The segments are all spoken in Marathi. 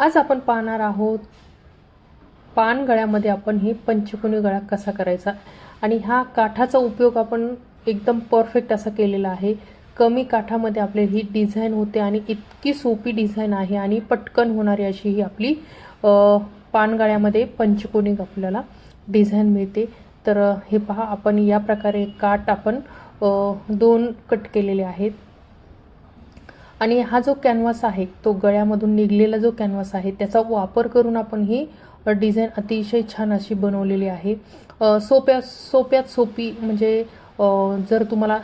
आज आपण पाहणार आहोत पान गळ्यामध्ये आपण हे पंचकोनी गळा कसा करायचा? आणि हा काठाचा उपयोग आपण एकदम परफेक्ट असा केलेला आहे. कमी काठामध्ये आपली ही डिझाईन होते आणि इतकी सोपी डिझाईन आहे आणि पटकन होणारी अशी ही आपली पानगळ्यामध्ये पंचकोनी आपल्याला डिझाईन मिळते. तर हे पहा आपण या प्रकारे काठ आपण दोन कट केलेले आहेत. आणि हा जो कॅनव्हास आहे तो गळ्यामधून निघलेला जो कॅनव्हास आहे त्याचा वापर करून आपण ही डिझाईन अतिशय छान अशी बनवलेली आहे. सोप्या सोप्यात सोपी म्हणजे जर तुम्हाला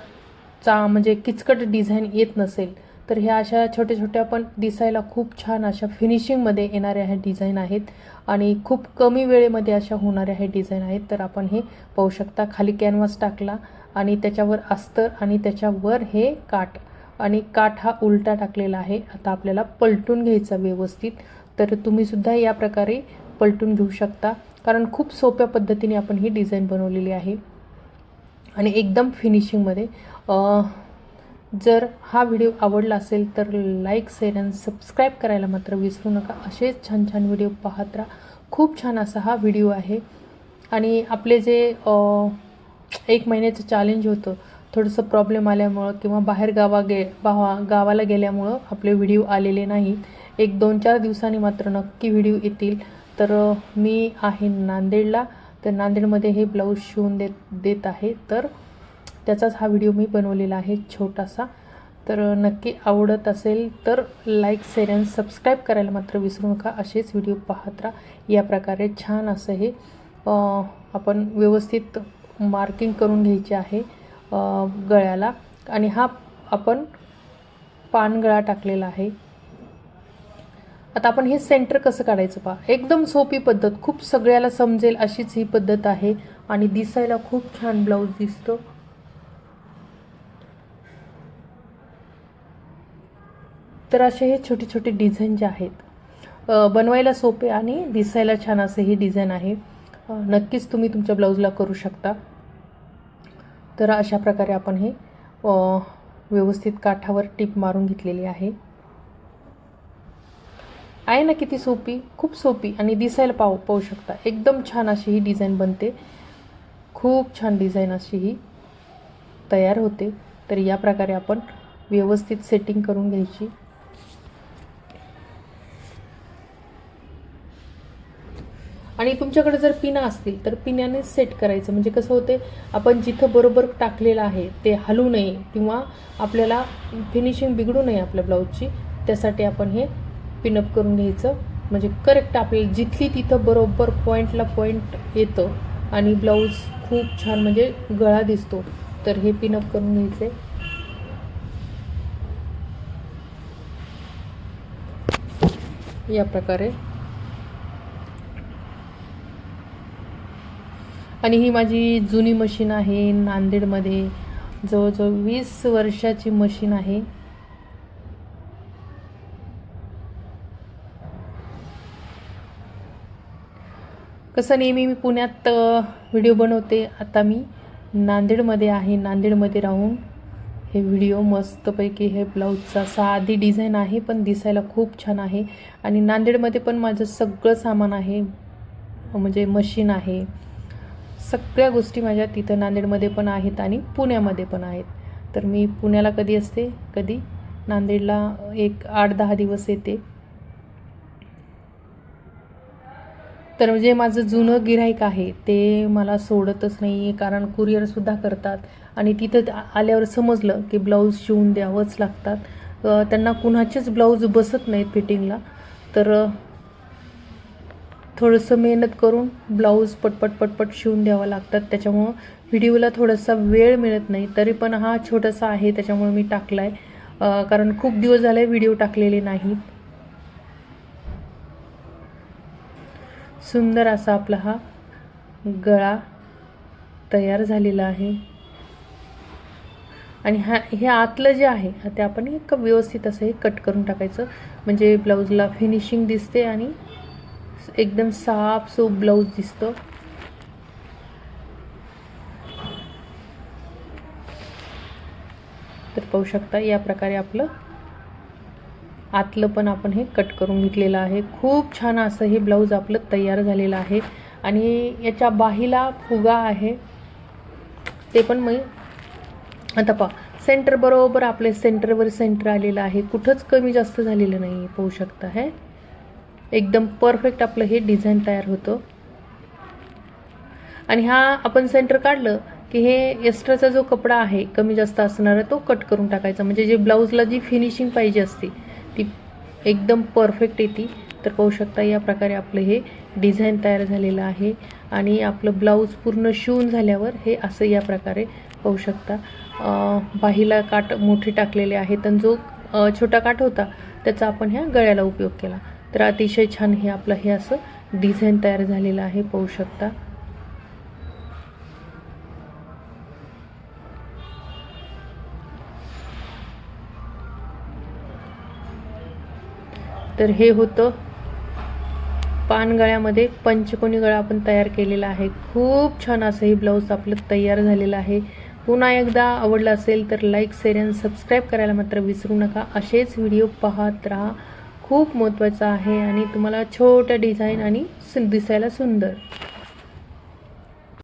चा म्हणजे किचकट डिझाईन येत नसेल तर ह्या अशा छोट्या छोट्या पण दिसायला खूप छान अशा फिनिशिंगमध्ये येणाऱ्या ह्या डिझाईन आहेत आणि खूप कमी वेळेमध्ये अशा होणाऱ्या ह्या डिझाईन आहेत. तर आपण हे पाहू शकता खाली कॅनव्हास टाकला आणि त्याच्यावर अस्तर आणि त्याच्यावर हे काठ. आणि काठ हा उलटा टाकलेला आहे. आता आपल्याला पलटून घ्यायचा व्यवस्थित. तर तुम्ही सुद्धा या प्रकारे पलटून घेऊ शकता. कारण खूप सोप्या पद्धतीने आपण ही डिझाईन बनवलेली आहे. आणि एकदम फिनिशिंगमध्ये जर हा व्हिडिओ आवडला असेल तर लाईक शेअर आणि सबस्क्राईब करायला मात्र विसरू नका. असेच छान छान व्हिडिओ पाहत राहा. खूप छान असा हा व्हिडिओ आहे. आणि आपले जे एक महिन्याचं चॅलेंज होतं थोडंसं प्रॉब्लेम आल्यामुळं किंवा बाहेर गावा गे भावा गावाला गेल्यामुळं आपले व्हिडिओ आलेले नाही. एक दोन चार दिवसांनी मात्र नक्की व्हिडिओ येतील. तर मी आहे नांदेडला. तर नांदेडमध्ये हे ब्लाऊज शिवून देत देत आहे. तर त्याचाच हा व्हिडिओ मी बनवलेला आहे छोटासा. तर नक्की आवडत असेल तर लाईक शेअर अँड सबस्क्राईब करायला मात्र विसरू नका. असेच व्हिडिओ पाहत राहा. या प्रकारे छान असं हे आपण व्यवस्थित मार्किंग करून घ्यायचे आहे. गळ्याला. आणि हा आपण पानगळा टाकलेला आहे. आता आपण हे सेंटर कसं काढायचं पहा. एकदम सोपी पद्धत. खूप सगळ्याला समजेल अशीच ही पद्धत आहे. आणि दिसायला खूप छान ब्लाऊज दिसतो. तर असे हे छोटे छोटे डिझाईन जे आहेत बनवायला सोपे आणि दिसायला छान असे ही डिझाईन आहे. नक्कीच तुम्ही तुमच्या ब्लाऊजला करू शकता. तर अशा प्रकारे आपण हे व्यवस्थित काठावर टीप मारून घेतलेली आहे. आहे ना किती सोपी? खूप सोपी आणि दिसायला पाहू पाहू शकता. एकदम छान अशी ही डिझाईन बनते. खूप छान डिझाईन अशी ही तयार होते. तर या प्रकारे आपण व्यवस्थित सेटिंग करून घ्यायची. आणि तुमच्याकडे जर पिना असतील तर पिण्याने सेट करायचं. म्हणजे कसं होते आपण जिथं बरोबर टाकलेलं आहे ते हलू नये किंवा आपल्याला फिनिशिंग बिघडू नये आपल्या ब्लाऊजची त्यासाठी आपण हे पिनअप करून घ्यायचं. म्हणजे करेक्ट आपल्याला जिथली तिथं बरोबर पॉईंटला पॉईंट येतं आणि ब्लाऊज खूप छान म्हणजे गळा दिसतो तर हे पिनअप करून घ्यायचे या प्रकारे आणि ही माझी जुनी मशीन आहे नांदेडमध्ये. जवळजवळ वीस वर्षाची मशीन आहे. कसं नेहमी मी पुण्यात व्हिडिओ बनवते आता मी नांदेडमध्ये आहे. नांदेडमध्ये राहून हे व्हिडिओ मस्तपैकी हे ब्लाऊजचा साधी डिझाईन आहे पण दिसायला खूप छान आहे. आणि नांदेडमध्ये पण माझं सगळं सामान आहे. म्हणजे मशीन आहे. सगळ्या गोष्टी माझ्या तिथं नांदेडमध्ये पण आहेत आणि पुण्यामध्ये पण आहेत. तर मी पुण्याला कधी असते? कधी? नांदेडला एक आठ दहा दिवस येते. तर जे माझं जुनं गिऱ्हाईक आहे ते मला सोडतच नाही आहे कारण कुरिअरसुद्धा करतात. आणि तिथं आल्यावर समजलं की ब्लाऊज शिवून द्यावंच लागतात. त्यांना कुणाचेच ब्लाऊज बसत नाहीत फिटिंगला. तर थोडंसं मेहनत करून ब्लाऊज पटपट पटपट शिवून द्यावं लागतात. त्याच्यामुळं व्हिडिओला थोडासा वेळ मिळत नाही. तरी पण हा छोटासा आहे त्याच्यामुळे मी टाकला आहे कारण खूप दिवस झाले व्हिडिओ टाकलेले नाहीत सुंदर असा आपला हा गळा तयार झालेला आहे. आणि हा हे आतलं जे आहे ते आपण एक व्यवस्थित असं हे कट करून टाकायचं. म्हणजे ब्लाऊजला फिनिशिंग दिसते आणि एकदम साफ सो ब्लाऊज दिसतो. तर पाहू शकता या प्रकारे आपलं आतलं पण आपण हे कट करून घेतलेलं आहे. खूप छान असं हे ब्लाऊज आपलं तयार झालेलं आहे. आणि याच्या बाहीला फुगा आहे. ते पण मी आता पहा सेंटर बरोबर आपले सेंटरवर सेंटर आलेलं आहे. कुठंच कमी जास्त झालेलं नाही आहे पाहू शकता हे. एकदम परफेक्ट आपलं हे डिझाईन तयार होतं. आणि हा आपण सेंटर काढलं की हे एक्स्ट्राचा जो कपडा आहे कमी जास्त असणारा तो कट करून टाकायचा. म्हणजे जे ब्लाऊजला जी फिनिशिंग पाहिजे असते ती एकदम परफेक्ट येते. तर पाहू शकता या प्रकारे आपलं हे डिझाईन तयार झालेलं आहे. आणि आपलं ब्लाऊज पूर्ण शिवून झाल्यावर हे असं या प्रकारे पाहू शकता. बाहीला काट मोठे टाकलेले आहेत. आणि जो छोटा काठ होता त्याचा आपण ह्या गळ्याला उपयोग केला. तर अतिशय छान हे आपलं हे असं डिझाईन तयार झालेलं आहे पाहू शकता. तर हे होतं पानगळ्यामध्ये पंचकोनी गळा आपण तयार केलेला आहे. खूप छान असं हे ब्लाऊज आपलं तयार झालेलं आहे. पुन्हा एकदा आवडलं असेल तर लाईक शेअर आणि सबस्क्राईब करायला मात्र विसरू नका. असेच व्हिडिओ पाहत राहा. खूप महत्त्वाचं आहे आणि तुम्हाला छोट्या डिझाईन आणि दिसायला सुंदर.